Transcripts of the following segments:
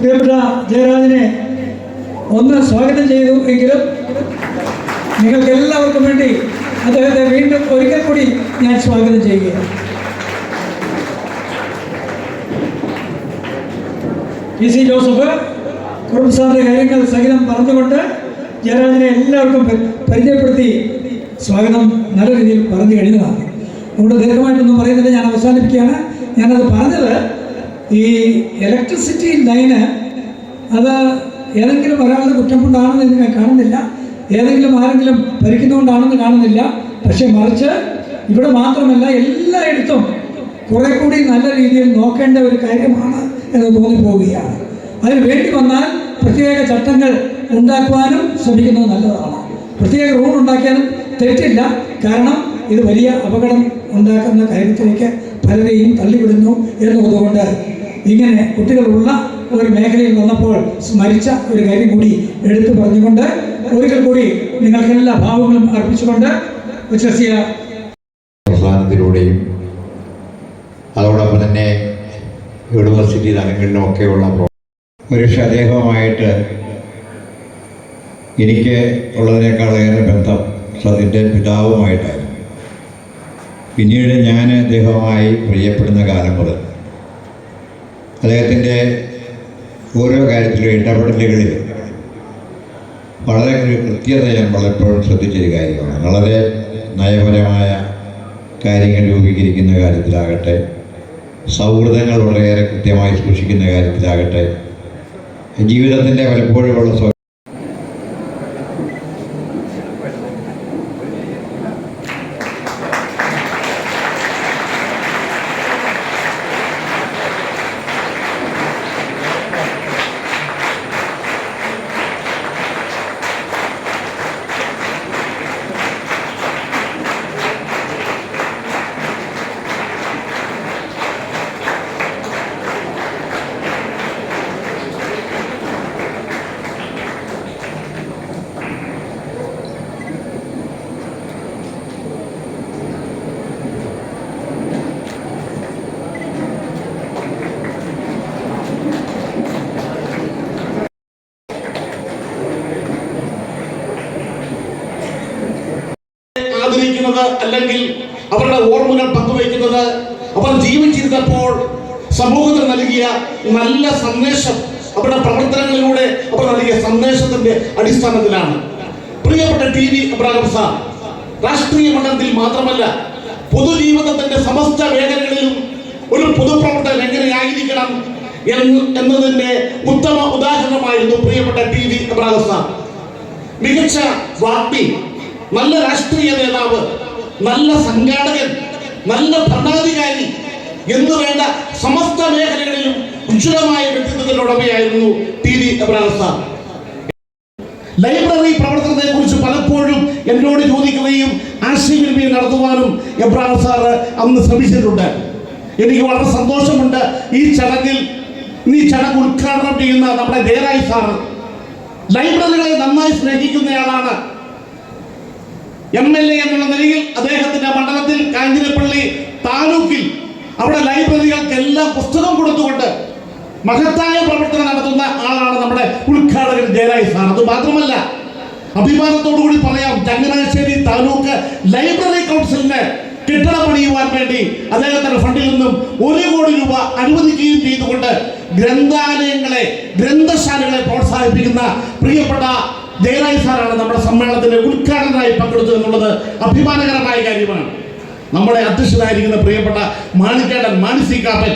പ്രിയപ്പെട്ട ജയരാജനെ ഒന്ന് സ്വാഗതം ചെയ്തു എങ്കിലും നിങ്ങൾക്ക് എല്ലാവർക്കും വേണ്ടി അദ്ദേഹത്തെ വീണ്ടും ഒരിക്കൽ കൂടി ഞാൻ സ്വാഗതം ചെയ്യുകയാണ്. പി സി ജോസഫ് കുറുംസാറിന്റെ കാര്യങ്ങൾ സഹിതം പറഞ്ഞുകൊണ്ട് ജയരാജനെ എല്ലാവർക്കും പരിചയപ്പെടുത്തി സ്വാഗതം നല്ല രീതിയിൽ പറഞ്ഞു കഴിഞ്ഞതാണ്. അതുകൊണ്ട് ദീർഘമായിട്ടൊന്നും പറയുന്നില്ല. ഞാൻ അവസാനിപ്പിക്കുകയാണ്. ഞാനത് പറഞ്ഞത് ഈ ഇലക്ട്രിസിറ്റി ലൈന് അത് ഏതെങ്കിലും ഒരാളുടെ കുറ്റം കൊണ്ടാണെന്ന് ഞാൻ കാണുന്നില്ല. ഏതെങ്കിലും ആരെങ്കിലും ഭരിക്കുന്നതുകൊണ്ടാണെന്ന് കാണുന്നില്ല. പക്ഷേ മറിച്ച് ഇവിടെ മാത്രമല്ല എല്ലായിടത്തും കുറെ കൂടി നല്ല രീതിയിൽ നോക്കേണ്ട ഒരു കാര്യമാണ് എന്ന് തോന്നിപ്പോവുകയാണ് അതിന് വേണ്ടി വന്നാൽ പ്രത്യേക ചട്ടങ്ങൾ ഉണ്ടാക്കുവാനും ശ്രമിക്കുന്നത് നല്ലതാണ്. പ്രത്യേക റൂൾ ഉണ്ടാക്കിയാലും തെറ്റില്ല. കാരണം ഇത് വലിയ അപകടം ഉണ്ടാക്കുന്ന കാര്യത്തിലേക്ക് പലരെയും തള്ളിവിടുന്നു എന്നുള്ളതുകൊണ്ട് ഇങ്ങനെ കുട്ടികളുള്ള ഒരു മേഖലയിൽ വന്നപ്പോൾ സ്മരിച്ച ഒരു കാര്യം കൂടി എടുത്തു പറഞ്ഞുകൊണ്ട് ഒരിക്കൽ കൂടി നിങ്ങൾക്ക് എല്ലാ ഭാവങ്ങളും അർപ്പിച്ചുകൊണ്ട് ഉച്ചസ്യ പ്രസ്ഥാനത്തിലൂടെയും അതോടൊപ്പം തന്നെ യൂണിവേഴ്സിറ്റി തലങ്ങളിലും ഒക്കെയുള്ള പ്രോ- ഒരു അദ്ദേഹവുമായിട്ട് എനിക്ക് ഉള്ളതിനേക്കാളേറെ ബന്ധം സതിന്റെ പിതാവുമായിട്ടായിരുന്നു. പിന്നീട് ഞാൻ അദ്ദേഹവുമായി പ്രിയപ്പെടുന്ന കാലം മുതൽ അദ്ദേഹത്തിന്റെ ഓരോ കാര്യത്തിലും ഇടപെടലുകളിൽ വളരെ കൃത്യത ഞാൻ പലപ്പോഴും ശ്രദ്ധിച്ചൊരു കാര്യമാണ്. വളരെ നയപരമായ കാര്യങ്ങൾ രൂപീകരിക്കുന്ന കാര്യത്തിലാകട്ടെ സൗഹൃദങ്ങൾ വളരെയേറെ കൃത്യമായി സൂക്ഷിക്കുന്ന കാര്യത്തിലാകട്ടെ ജീവിതത്തിന്റെ പലപ്പോഴുമുള്ള അല്ലെങ്കിൽ അവരുടെ ഓർമ്മകൾ പങ്കുവയ്ക്കുന്നത് അവർ ജീവിച്ചിരുന്നപ്പോൾ സമൂഹത്തിന് നൽകിയ നല്ല സന്ദേശം അവരുടെ പ്രവർത്തനങ്ങളിലൂടെ അവർ നൽകിയ സന്ദേശത്തിന്റെ അടിസ്ഥാനത്തിലാണ്. പ്രിയപ്പെട്ട ടി വി അബ്രാഹം സാർ രാഷ്ട്രീയ മണ്ഡലത്തിൽ മാത്രമല്ല പൊതുജീവിതത്തിന്റെ സമസ്ത മേഖലകളിലും ഒരു പൊതുപ്രവർത്തകൻ എങ്ങനെയായിരിക്കണം എന്ന് എന്നതിന്റെ ഉത്തമ ഉദാഹരണമായിരുന്നു പ്രിയപ്പെട്ട ടി വി അബ്രാഹം സാർ മികച്ച വാഗ്മി നല്ല രാഷ്ട്രീയ നേതാവ് നല്ല സംഘാടകൻ നല്ല ഭരണാധികാരി എന്ന് വേണ്ട സമസ്ത മേഖലകളിലും ഉജ്ജ്വലമായ വ്യക്തിത്വത്തിന്റെ ഉടമയായിരുന്നു T V Ebrahim sir. Library പ്രവർത്തനത്തെ കുറിച്ച് പലപ്പോഴും എന്നോട് ചോദിക്കുകയും ആശയവിനിമയം നടത്തുവാനും എബ്രാഹിം സാർ അന്ന് ശ്രമിച്ചിട്ടുണ്ട്. എനിക്ക് വളരെ സന്തോഷമുണ്ട് ഈ ചടങ്ങിൽ ഈ ചടങ്ങ് ഉദ്ഘാടനം ചെയ്യുന്ന നമ്മുടെ ദേരായി സാറ്. ലൈബ്രറികളെ നന്നായി സ്നേഹിക്കുന്നയാളാണ് എം എൽ എ എന്നുള്ള നിലയിൽ അദ്ദേഹത്തിന്റെ മണ്ഡലത്തിൽ കാഞ്ഞിരപ്പള്ളി താലൂക്കിൽ അവിടെ ലൈബ്രറികൾക്ക് എല്ലാം പുസ്തകം കൊടുത്തുകൊണ്ട് മഹത്തായ പ്രവർത്തനം നടത്തുന്ന ആളാണ് നമ്മുടെ ഉദ്ഘാടകൻ ജയരാജ് സാർ. അത് മാത്രമല്ല അഭിമാനത്തോടു കൂടി പറയാം ചങ്ങനാശ്ശേരി താലൂക്ക് ലൈബ്രറി കൗൺസിലിന് കെട്ടിടം പണിയുവാൻ വേണ്ടി അദ്ദേഹത്തിന്റെ ഫണ്ടിൽ നിന്നും ഒരു കോടി രൂപ അനുവദിക്കുകയും ചെയ്തുകൊണ്ട് ഗ്രന്ഥാലയങ്ങളെ ഗ്രന്ഥശാലകളെ പ്രോത്സാഹിപ്പിക്കുന്ന പ്രിയപ്പെട്ട ജയരാജ് സാറാണ് നമ്മുടെ സമ്മേളനത്തിന്റെ ഉദ്ഘാടനമായി പങ്കെടുത്തു എന്നുള്ളത് അഭിമാനകരമായ കാര്യമാണ്. നമ്മുടെ അധ്യക്ഷനായിരിക്കുന്ന പ്രിയപ്പെട്ട മാണിക്കേട്ടൻ മാണിസി കാപ്പൻ.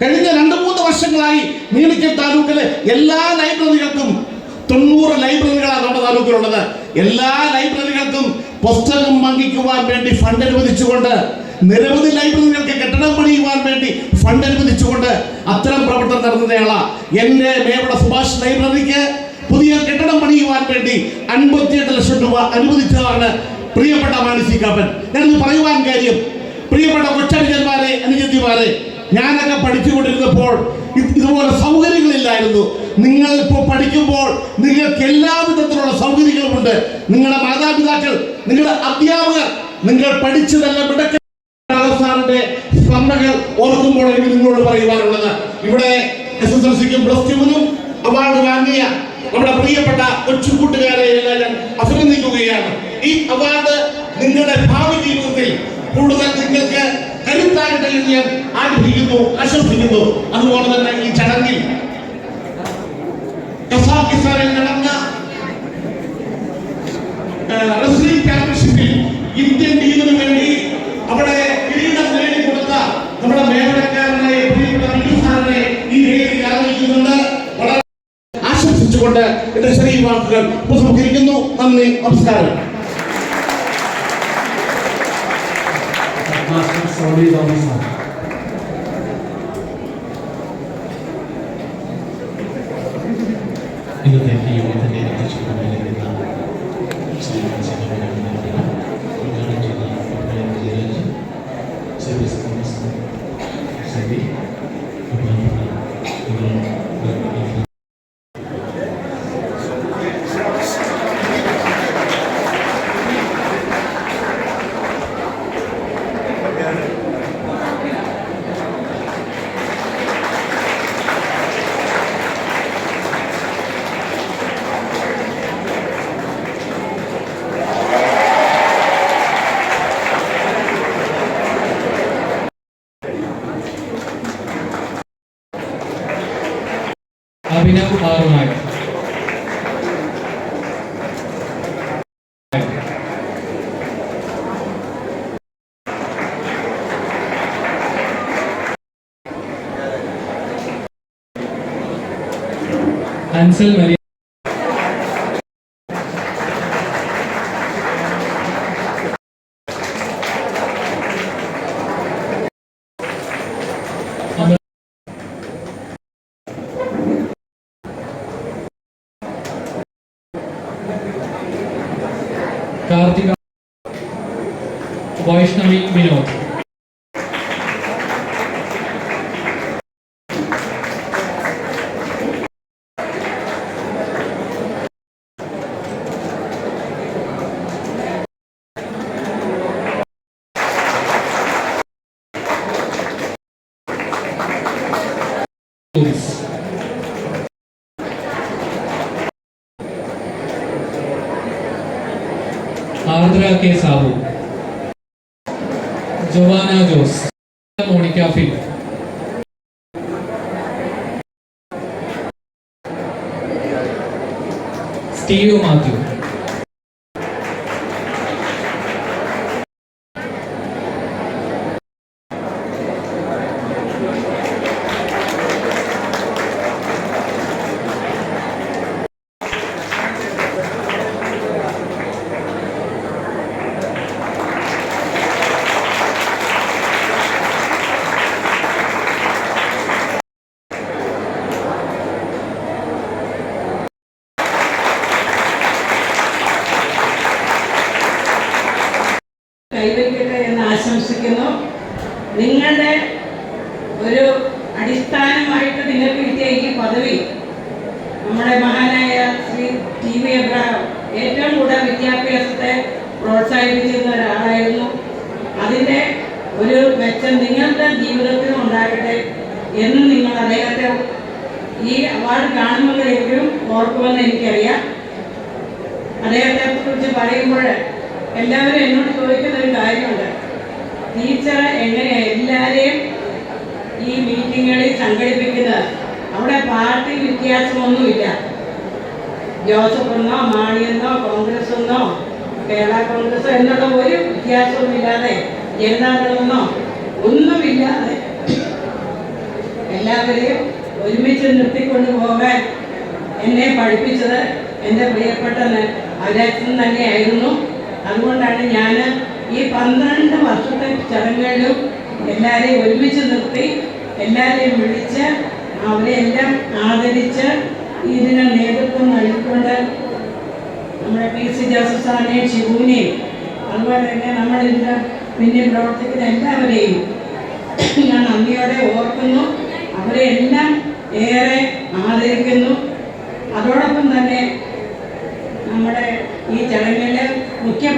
കഴിഞ്ഞ രണ്ട് മൂന്ന് വർഷങ്ങളായി മീനക്കൽ താലൂക്കിലെ എല്ലാ ലൈബ്രറികൾക്കും തൊണ്ണൂറ് ലൈബ്രറികളാണ് നമ്മുടെ താലൂക്കിലുള്ളത്. എല്ലാ ലൈബ്രറികൾക്കും പുസ്തകം വാങ്ങിക്കുവാൻ വേണ്ടി ഫണ്ട് അനുവദിച്ചുകൊണ്ട് നിരവധി ലൈബ്രറികൾക്ക് കെട്ടിടം പണിയുവാൻ വേണ്ടി ഫണ്ട് അനുവദിച്ചുകൊണ്ട് അത്തരം പ്രവർത്തനം നടത്തുന്നയാളാണ് എന്റെ മേവുള്ള സുഭാഷ് ലൈബ്രറിക്ക് പുതിയ കെട്ടിടം പണിയുവാൻ വേണ്ടി അൻപത്തിയെട്ട് ലക്ഷം രൂപ അനുവദിച്ചതാണ് പ്രിയപ്പെട്ട മാനസി കാപ്പൻ. ഞാനിത് പറയുവാൻ കാര്യം പ്രിയപ്പെട്ട കൊച്ചനുജന്മാരെ അനുജന്തിമാരെ ഞാനൊക്കെ പഠിച്ചുകൊണ്ടിരുന്നപ്പോൾ കൊണ്ടിരുന്നപ്പോൾ ഇതുപോലെ സൗകര്യങ്ങളില്ലായിരുന്നു. നിങ്ങൾ ഇപ്പോൾ പഠിക്കുമ്പോൾ നിങ്ങൾക്ക് എല്ലാ വിധത്തിലുള്ള സൗകര്യങ്ങളുമുണ്ട് നിങ്ങളുടെ മാതാപിതാക്കൾ നിങ്ങളുടെ അധ്യാപകർ നിങ്ങൾ പഠിച്ചതെല്ലാം മിടക്ക സാറിന്റെ സ്മരണകൾ ഓർക്കുമ്പോൾ എനിക്ക് നിങ്ങളോട് പറയുവാനുള്ളത്. ഇവിടെ എസ് എസ് എൽ സിക്കും പ്ലസ് ടുവിനും അവാർഡ് വാങ്ങിയ നമ്മുടെ പ്രിയപ്പെട്ട കൊച്ചു കൂട്ടുകാരെ എല്ലാം ഞാൻ അഭിനന്ദിക്കുകയാണ്. ഈ അവാർഡ് നിങ്ങളുടെ ഭാവി ജീവിതത്തിൽ കൂടുതൽ നിങ്ങൾക്ക് കരുത്താകട്ടെ ഞാൻ ആഗ്രഹിക്കുന്നു ആശംസിക്കുന്നു. അതുപോലെ തന്നെ ഈ ചടങ്ങിൽ കസാഖിസ്ഥാനിൽ നടന്ന ചെറിയ വാക്കുകൾ ഉപസംഹരിക്കുന്നു നന്ദി നമസ്കാരം മാസ്റ്റർ സോളി തോമസ് ആണ് ഇന്നത്തെ ഈ യോഗത്തിന്റെ അധ്യക്ഷനായിരിക്കുന്ന Shri Abhinav ആറുനായർ Ansal Maria Karthika. Vaishnavi Vinod. Ardra K Sabu. Joanna Jose. Monica Phil Steve Mathew കൈവയ്ക്കട്ടെ എന്ന് ആശംസിക്കുന്നു നിങ്ങളുടെ ഒരു അടിസ്ഥാനമായിട്ട് നിങ്ങൾക്ക് കിട്ടിയ ഈ പദവി. നമ്മുടെ മഹാനായ ശ്രീ ടി വി എബ്രഹാം ഏറ്റവും കൂടുതൽ വിദ്യാഭ്യാസത്തെ പ്രോത്സാഹിപ്പിച്ചിരുന്ന ഒരാളായിരുന്നു. അതിന്റെ ഒരു മെച്ചം നിങ്ങളുടെ ജീവിതത്തിൽ ഉണ്ടാകട്ടെ എന്ന് നിങ്ങൾ അദ്ദേഹത്തെ ഈ അവാർഡ് കാണുമ്പോൾ എപ്പോഴും ഓർക്കുമെന്ന് എനിക്കറിയാം. അദ്ദേഹത്തെ കുറിച്ച് പറയുമ്പോൾ എല്ലാവരും എന്നോട് ചോദിക്കുന്ന ഒരു കാര്യമുണ്ട്. ടീച്ചർ എങ്ങനെയാണ് എല്ലാവരെയും ഈ മീറ്റിങ്ങുകളിൽ സംഘടിപ്പിക്കുന്നത്. അവിടെ പാർട്ടി വ്യത്യാസമൊന്നുമില്ല. ജോസഫ് എന്നോ മാണിയെന്നോ കോൺഗ്രസ് എന്നോ കേരള കോൺഗ്രസ് എന്നുള്ള ഒരു വ്യത്യാസവുമില്ലാതെ ജനതാദളമെന്നോ ഒന്നുമില്ലാതെ എല്ലാവരെയും ഒരുമിച്ച് നിർത്തിക്കൊണ്ടു പോകാൻ എന്നെ പഠിപ്പിച്ചത് എന്റെ പ്രിയപ്പെട്ട അലക്സൻ തന്നെയായിരുന്നു. അതുകൊണ്ടാണ് ഞാൻ ഈ പന്ത്രണ്ട് വർഷത്തെ ചടങ്ങുകളിലും എല്ലാവരെയും ഒരുമിച്ച് നിർത്തി എല്ലാവരെയും വിളിച്ച് അവരെ എല്ലാം ആദരിച്ച് ഇതിന് നേതൃത്വം നൽകിക്കൊണ്ട് നമ്മുടെ പി സി ജോസഫ് സാറിനെയും ഷിബുവിനെയും അതുപോലെ തന്നെ നമ്മളിതിന്റെ പിന്നിൽ പ്രവർത്തിക്കുന്ന എല്ലാവരെയും ഞാൻ നന്ദിയോടെ ഓർക്കുന്നു. അവരെ എല്ലാം ഏറെ ആദരിക്കുന്നു. അതോടൊപ്പം തന്നെ നമ്മുടെ ഈ ചടങ്ങിൽ മുഖ്യ